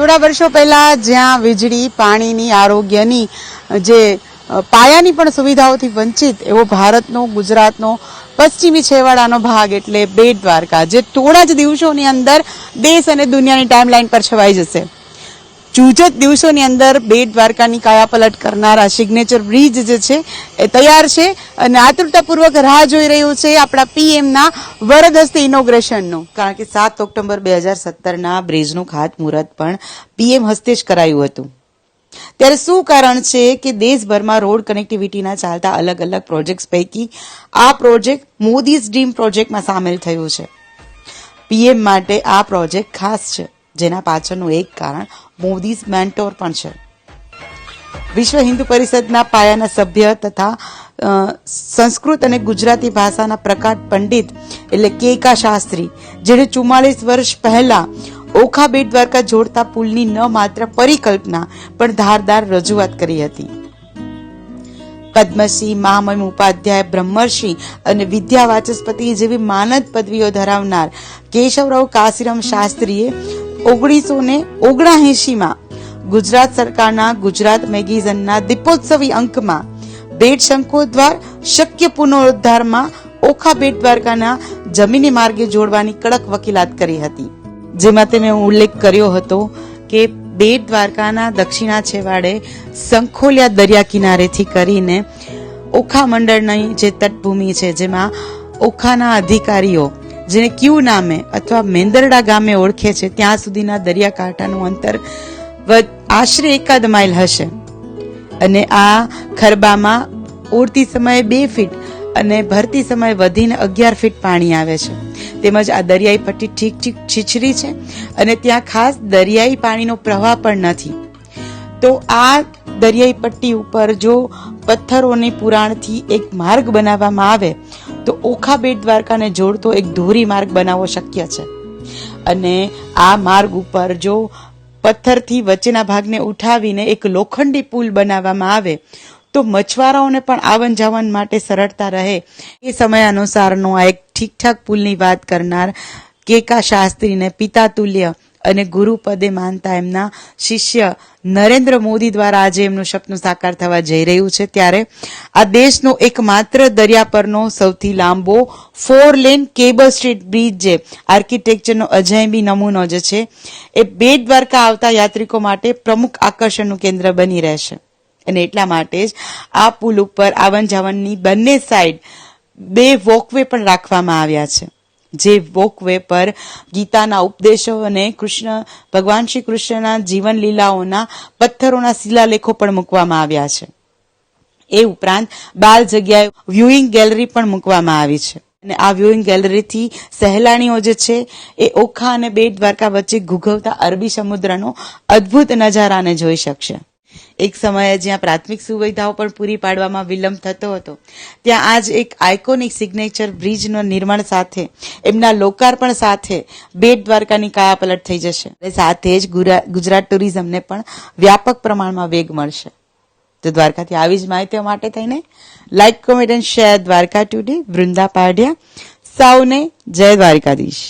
થોડા વર્ષો પહેલા જ્યાં વીજળી, પાણીની, આરોગ્યની, જે પાયાની પણ સુવિધાઓથી વંચિત એવો ભારતનો, ગુજરાતનો, પશ્ચિમી છેવાડાનો ભાગ એટલે બેટ દ્વારકા, જે થોડા જ દિવસોની અંદર દેશ અને દુનિયાની ટાઈમલાઈન પર છવાઈ જશે. ચૂજત દિવસોની અંદર બેટ દ્વારકાની કાયાપલટ કરનારા સિગ્નેચર બ્રિજ જે છે એ તૈયાર છે અને આતુરતાપૂર્વક રાહ જોઈ રહ્યું છે આપણા પીએમના વરદ હસ્તે ઇનોગ્રેશનનું. કારણ કે સાત ઓક્ટોબર બે હજાર સત્તરના બ્રિજનું ખાતમુહૂર્ત પણ પીએમ હસ્તે જ કરાયું હતું. ત્યારે શું કારણ છે કે દેશભરમાં રોડ કનેક્ટિવિટીના ચાલતા અલગ અલગ પ્રોજેક્ટ્સ પૈકી આ પ્રોજેક્ટ મોદીઝ ડ્રીમ પ્રોજેક્ટમાં સામેલ થયું છે. પીએમ માટે આ પ્રોજેક્ટ ખાસ છે. જેના પાછળનું એક કારણ મોદીઝ મેન્ટોર પણ છે. વિશ્વ હિન્દુ પરિષદના પાયાના સભ્ય તથા સંસ્કૃત અને ગુજરાતી ભાષાના પ્રકાટ પંડિત એટલે કેકા શાસ્ત્રી, જેણે ચુમ્માલીસ વર્ષ પહેલા ઓખા બેટ દ્વારકા જોડતા પુલની ન માત્ર પરિકલ્પના, પણ ધારદાર રજૂઆત કરી હતી. પદ્મશ્રી, મહામહિમ ઉપાધ્યાય, બ્રહ્મર્ષિ અને વિદ્યા વાચસ્પતિ જેવી માનદ પદવીઓ ધરાવનાર કેશવરાવ કાશીરામ શાસ્ત્રીએ ઓગણીસો ને ઓગણાએંશીમાં ગુજરાત સરકારના ગુજરાત મેગેઝિનના દીપોત્સવી અંકમાં બેટ શંકોદ્વાર શક્ય પુનરુદ્ધારમાં ઓખા બેટ દ્વારકાના જમીની માર્ગે જોડવાની કડક વકીલાત કરી હતી. જેમાં તેમણે ઉલ્લેખ કર્યો હતો કે બેટ દ્વારકાના દક્ષિણા છેવાડે સંખોલિયા દરિયા કિનારેથી કરીને ઓખા મંડળની જે તટભૂમિ છે, જેમાં ઓખાના અધિકારીઓ જેને ક્યુ નામે અથવા મેંદરડા ગામે ઓળખે છે, ત્યાં સુધીના દરિયાકાંઠાનું અંતર આશરે એકાદ માઇલ હશે. અને આ ખરબામાં ઉડતી સમયે બે ફીટ અને ભરતી સમયે વધીને અગિયાર ફીટ પાણી આવે છે. તેમજ આ દરિયાઈ પટ્ટી ઠીક ઠીક છીછરી છે અને ત્યાં ખાસ દરિયાઈ પાણીનો પ્રવાહ પણ નથી. તો આ દરિયાઈ પટ્ટી ઉપર જો પથ્થરોની પુરાણથી એક માર્ગ બનાવવામાં આવે તો ઓખા બેટ દ્વારકાને જોડતો એક ધોરી માર્ગ બનાવવો શક્ય છે. અને આ માર્ગ ઉપર જો પથ્થરથી વચ્ચેના ભાગને ઉઠાવીને એક લોખંડી પુલ બનાવવામાં આવે, તો મછવારાઓને પણ આવન જાવન માટે સરળતા રહે. એ સમય અનુસારનો આ એક ઠીકઠાક પુલની વાત કરનાર કેકા શાસ્ત્રીને પિતા તુલ્ય અને ગુરુપદે માનતા એમના શિષ્ય નરેન્દ્ર મોદી દ્વારા આજે એમનું સપનું સાકાર થવા જઈ રહ્યું છે. ત્યારે આ દેશનો એકમાત્ર દરિયા પરનો સૌથી લાંબો four lane cable street bridge જે આર્કિટેક્ચરનો અજાયબી નમૂનો જે છે. એ બેટ દ્વારકા આવતા યાત્રિકો માટે પ્રમુખ આકર્ષણનું કેન્દ્ર બની રહેશે. અને એટલા માટે જ આ પુલ ઉપર આવન જાવનની બંને સાઈડ બે વોકવે પણ રાખવામાં આવ્યા છે. જે વોકવે પર ગીતાના ઉપદેશો અને કૃષ્ણ, ભગવાન શ્રી કૃષ્ણના જીવન લીલાઓના પથ્થરોના શિલાલેખો પણ મૂકવામાં આવ્યા છે. એ ઉપરાંત બાર જગ્યાએ વ્યુઇંગ ગેલેરી પણ મૂકવામાં આવી છે. અને આ વ્યુઇંગ ગેલેરીથી સહેલાણીઓ જે છે, એ ઓખા અને બેટ દ્વારકા વચ્ચે ઘૂઘવતા અરબી સમુદ્રનો અદ્ભુત નજારાને જોઈ શકશે. એક સમયે જ્યાં પ્રાથમિક સુવિધાઓ પણ પૂરી પાડવામાં વિલંબ થતો હતો, ત્યાં આજ એક આઇકોનિક સિગ્નેચર બ્રિજનો નિર્માણ સાથે, એમના લોકાર્પણ સાથે બેટ દ્વારકાની કાયાપલટ થઈ જશે. સાથે જ ગુજરાત ટુરિઝમને પણ વ્યાપક પ્રમાણમાં વેગ મળશે. તો દ્વારકાથી આવી જ માહિતીઓ માટે થઈને like comment and share Dwarka today Vrunda Padya સૌને જય દ્વારકાધીશ.